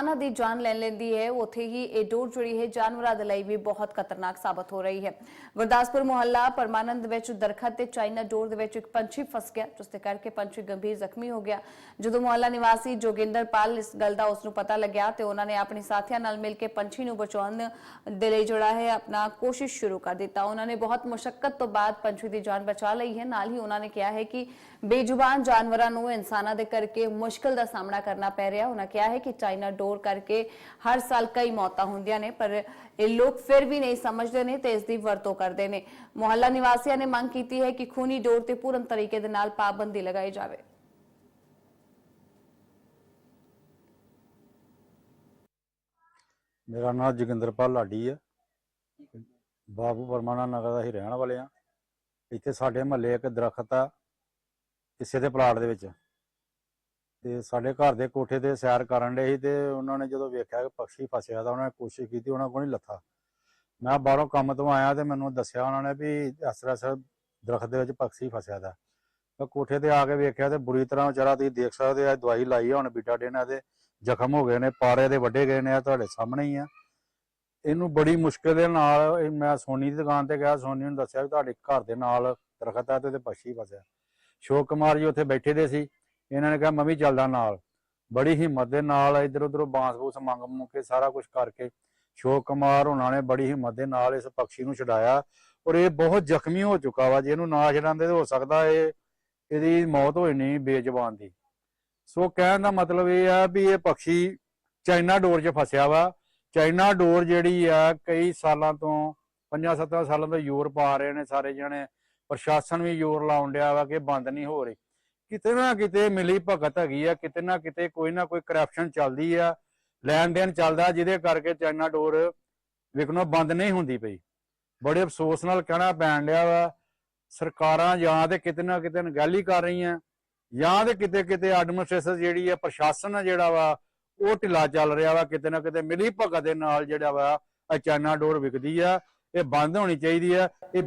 ਇਨਸਾਨਾਂ ਦੀ ਜਾਨ ਲੈ ਲੈਂਦੀ ਹੈ। ਉੱਥੇ ਹੀ ਇਹ ਡੋਰ ਜਿਹੜੀ ਹੈ, ਜਾਨਵਰਾਂ ਦੇ ਲਈ ਵੀ ਬਹੁਤ ਖਤਰਨਾਕ ਸਾਬਤ ਹੋ ਰਹੀ ਹੈ। ਗੁਰਦਾਸਪੁਰ ਮੁਹੱਲਾ ਪਰਮਾਨੰਦ ਵਿੱਚ ਦਰਖਤ ਤੇ ਚਾਈਨਾ ਡੋਰ ਦੇ ਵਿੱਚ ਇੱਕ ਪੰਛੀ ਫਸ ਗਿਆ ਜਿਸ ਦੇ ਕਰਕੇ ਪੰਛੀ ਗੰਭੀਰ ਜ਼ਖਮੀ ਹੋ ਗਿਆ। ਜਦੋਂ ਮੁਹੱਲਾ ਨਿਵਾਸੀ ਜੋਗਿੰਦਰ ਪਾਲ ਇਸ ਗੱਲ ਦਾ ਉਸ ਨੂੰ ਪਤਾ ਲੱਗਿਆ ਤੇ ਉਹਨਾਂ ਨੇ ਆਪਣੇ ਸਾਥੀਆਂ ਨਾਲ ਮਿਲ ਕੇ ਪੰਛੀ ਨੂੰ ਬਚਾਉਣ ਦੇ ਲਈ ਜਿਹੜਾ ਹੈ, ਆਪਣਾ ਕੋਸ਼ਿਸ਼ ਸ਼ੁਰੂ ਕਰ ਦਿੱਤਾ। ਉਹਨਾਂ ਨੇ ਬਹੁਤ ਮੁਸ਼ਕਲ ਤੋਂ ਬਾਅਦ ਪੰਛੀ ਦੀ ਜਾਨ ਬਚਾ ਲਈ ਹੈ। ਨਾਲ ਹੀ ਉਹਨਾਂ ਨੇ ਕਿਹਾ ਹੈ ਕਿ ਬੇਜ਼ੁਬਾਨ ਜਾਨਵਰਾਂ ਨੂੰ ਇਨਸਾਨਾਂ ਦੇ ਕਰਕੇ ਮੁਸ਼ਕਲ ਦਾ ਸਾਹਮਣਾ ਕਰਨਾ ਪੈ ਰਿਹਾ। ਉਹਨਾਂ ਕਿਹਾ ਹੈ ਕਿ ਚਾਈਨਾ ਡੋਰ ਕਰਕੇ ਹਰ ਸਾਲ ਕਈ ਮੌਤਾਂ ਹੁੰਦੀਆਂ ਨੇ, ਪਰ ਇਹ ਲੋਕ ਫਿਰ ਵੀ ਨਹੀਂ ਸਮਝਦੇ ਨੇ ਤੇ ਇਸ ਦੀ ਵਰਤੋਂ ਕਰਦੇ ਨੇ। ਮੁਹੱਲਾ ਨਿਵਾਸੀਆਂ ਨੇ ਮੰਗ ਕੀਤੀ ਹੈ ਕਿ ਖੂਨੀ ਡੋਰ ਤੇ ਪੂਰਨ ਤਰੀਕੇ ਦੇ ਨਾਲ ਪਾਬੰਦੀ ਲਗਾਈ ਜਾਵੇ। ਮੇਰਾ ਨਾਮ ਜੋਗਿੰਦਰਪਾਲ ਲਾਡੀ ਆ। ਬਾਬੂ ਪਰਮਾਣਾ ਨਗਰ ਦਾ ਹੀ ਰਹਿਣ ਵਾਲੇ ਆ। ਇੱਥੇ ਸਾਡੇ ਮਹੱਲੇ ਇੱਕ ਦਰਖਤ ਆ, ਕਿਸੇ ਦੇ ਪਲਾਟ ਦੇ ਵਿੱਚ। ਤੇ ਸਾਡੇ ਘਰ ਦੇ ਕੋਠੇ ਤੇ ਸੈਰ ਕਰਨ ਦੇ ਸੀ ਤੇ ਉਹਨਾਂ ਨੇ ਜਦੋਂ ਵੇਖਿਆ ਕਿ ਪੰਛੀ ਫਸਿਆ ਤਾਂ ਉਹਨਾਂ ਨੇ ਕੋਸ਼ਿਸ਼ ਕੀਤੀ, ਉਹਨਾਂ ਕੋਲ ਨਹੀਂ ਲੱਥਾ। ਮੈਂ ਬਾਹਰੋਂ ਕੰਮ ਤੋਂ ਆਇਆ ਤੇ ਮੈਨੂੰ ਦੱਸਿਆ ਉਹਨਾਂ ਨੇ ਵੀ ਇਸ ਤਰ੍ਹਾਂ ਇਸ ਦਰਖਤ ਦੇ ਵਿੱਚ ਪੰਛੀ ਫਸਿਆ ਦਾ। ਮੈਂ ਕੋਠੇ ਤੇ ਆ ਕੇ ਵੇਖਿਆ ਤੇ ਬੁਰੀ ਤਰ੍ਹਾਂ ਵਿਚਾਰਾ ਤੁਸੀਂ ਦੇਖ ਸਕਦੇ ਆ, ਦਵਾਈ ਲਾਈ ਆ, ਹੁਣ ਬੀਟਾਡੀਨ ਇਹਦੇ ਜ਼ਖਮ ਹੋ ਗਏ ਨੇ, ਪਾਰੇ ਦੇ ਵੱਡੇ ਗਏ ਨੇ ਆ ਤੁਹਾਡੇ ਸਾਹਮਣੇ ਹੀ ਆ। ਇਹਨੂੰ ਬੜੀ ਮੁਸ਼ਕਿਲ ਦੇ ਨਾਲ ਮੈਂ ਸੋਨੀ ਦੀ ਦੁਕਾਨ ਤੇ ਗਿਆ, ਸੋਨੀ ਨੂੰ ਦੱਸਿਆ ਵੀ ਤੁਹਾਡੇ ਘਰ ਦੇ ਨਾਲ ਦਰਖਤ ਆ ਤੇ ਉਹਦੇ ਪੱਛੀ ਫਸਿਆ। ਸ਼ੋਕ ਕੁਮਾਰ ਜੀ ਉੱਥੇ ਬੈਠੇ ਦੇ ਸੀ ਇਹਨਾਂ ਨੇ ਕਿਹਾ, ਮੈਂ ਵੀ ਚੱਲਦਾ ਨਾਲ। ਬੜੀ ਹਿੰਮਤ ਦੇ ਨਾਲ ਇਧਰ ਉਧਰੋਂ ਬਾਂਸ ਬੂਸ ਮੰਗ ਮੁੰਗ ਕੇ ਸਾਰਾ ਕੁਝ ਕਰਕੇ ਸ਼ੋਕ ਕੁਮਾਰ ਉਹਨਾਂ ਨੇ ਬੜੀ ਹਿੰਮਤ ਦੇ ਨਾਲ ਇਸ ਪੰਛੀ ਨੂੰ ਛਡਾਇਆ। ਔਰ ਇਹ ਬਹੁਤ ਜ਼ਖਮੀ ਹੋ ਚੁੱਕਾ ਵਾ, ਜੇ ਇਹਨੂੰ ਨਾ ਛਡਾਉਂਦੇ ਤਾਂ ਹੋ ਸਕਦਾ ਇਹ ਇਹਦੀ ਮੌਤ ਹੋਈ ਨਹੀਂ ਬੇਜ਼ਬਾਨ ਦੀ। ਸੋ ਕਹਿਣ ਦਾ ਮਤਲਬ ਇਹ ਆ ਵੀ ਇਹ ਪੰਛੀ ਚਾਈਨਾ ਡੋਰ 'ਚ ਫਸਿਆ ਵਾ। ਚਾਈਨਾ ਡੋਰ ਜਿਹੜੀ ਆ ਕਈ ਸਾਲਾਂ ਤੋਂ 5-7 ਸਾਲਾਂ ਤੋਂ ਜ਼ੋਰ ਪਾ ਰਹੇ ਨੇ ਸਾਰੇ ਜਣੇ। ਪ੍ਰਸ਼ਾਸਨ ਵੀ ਜ਼ੋਰ ਲਾਉਣ ਡਿਆ ਵਾ ਕਿ ਬੰਦ ਨਹੀਂ ਹੋ ਰਹੀ। ਕਿਤੇ ਨਾ ਕਿਤੇ ਮਿਲੀ ਭਗਤ ਹੈਗੀ ਆ, ਕਿਤੇ ਨਾ ਕਿਤੇ ਕੋਈ ਨਾ ਕੋਈ ਕਰਪਸ਼ਨ ਚੱਲਦੀ ਆ ਲੈਣ ਦੇਣ ਚੱਲਦਾ, ਜਿਹਦੇ ਕਰਕੇ ਚਾਈਨਾ ਡੋਰ ਵਿਕਣੋਂ ਬੰਦ ਨਹੀਂ ਹੁੰਦੀ ਪਈ। ਬੜੇ ਅਫਸੋਸ ਨਾਲ ਕਹਿਣਾ ਪੈਣ ਲਿਆ ਵਾ, ਸਰਕਾਰਾਂ ਜਾਂ ਤੇ ਕਿਤੇ ਨਾ ਕਿਤੇ ਨਗਾਲੀ ਕਰ ਰਹੀਆਂ, ਜਾਂ ਤੇ ਕਿਤੇ ਕਿਤੇ ਐਡਮਿਨਿਸਟ੍ਰੇਸ਼ਨ ਜਿਹੜੀ ਆ, ਪ੍ਰਸ਼ਾਸਨ ਆ ਜਿਹੜਾ ਵਾ, ਉਹ ਢਿੱਲਾ ਚੱਲ ਰਿਹਾ ਵਾ, ਕਿਤੇ ਨਾ ਕਿਤੇ ਮਿਲੀ ਭਗਤ ਦੇ ਨਾਲ ਜਿਹੜਾ ਵਾ ਇਹ ਚਾਈਨਾ ਡੋਰ ਵਿਕਦੀ ਆ, ਇਹ ਬੰਦ ਹੋਣੀ ਚਾਹੀਦੀ ਆ, ਇਹ